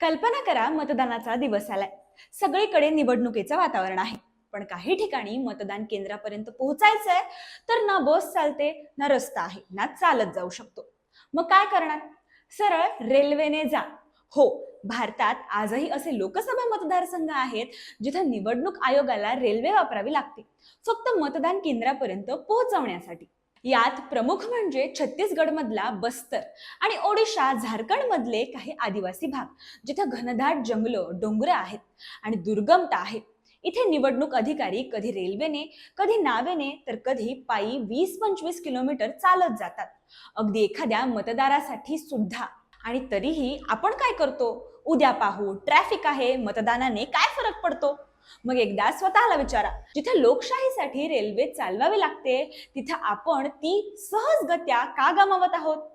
कल्पना करा मतदानाचा दिवस आलाय. सगळीकडे निवडणुकीचं वातावरण आहे. पण काही ठिकाणी मतदान केंद्रापर्यंत पोहोचायचंय तर ना बस चालते ना रस्ता आहे ना चालत जाऊ शकतो. मग काय करणार? सरळ रेल्वेने जा. हो भारतात आजही असे लोकसभा मतदारसंघ आहेत जिथे निवडणूक आयोगाला रेल्वे वापरावी लागते. फक्त मतदान केंद्रापर्यंत पोहोचवण्यासाठी. यात प्रमुख म्हणजे छत्तीसगडमधला बस्तर आणि ओडिशा झारखंडमधले काही आदिवासी भाग जिथे घनदाट जंगलं डोंगर आहेत आणि दुर्गमता आहे. इथे निवडणूक अधिकारी कधी रेल्वेने कधी नावेने तर कधी पायी वीस पंचवीस किलोमीटर चालत जातात. अगदी एखाद्या मतदारासाठी सुद्धा. आणि तरीही आपण काय करतो? उद्या पाहू ट्रॅफिक आहे मतदानाने काय फरक पडतो? मग एकदा स्वतःला विचारा. जिथे लोकशाहीसाठी रेल्वे चालवावी लागते तिथे आपण ती सहजगत्या का गमावत आहोत?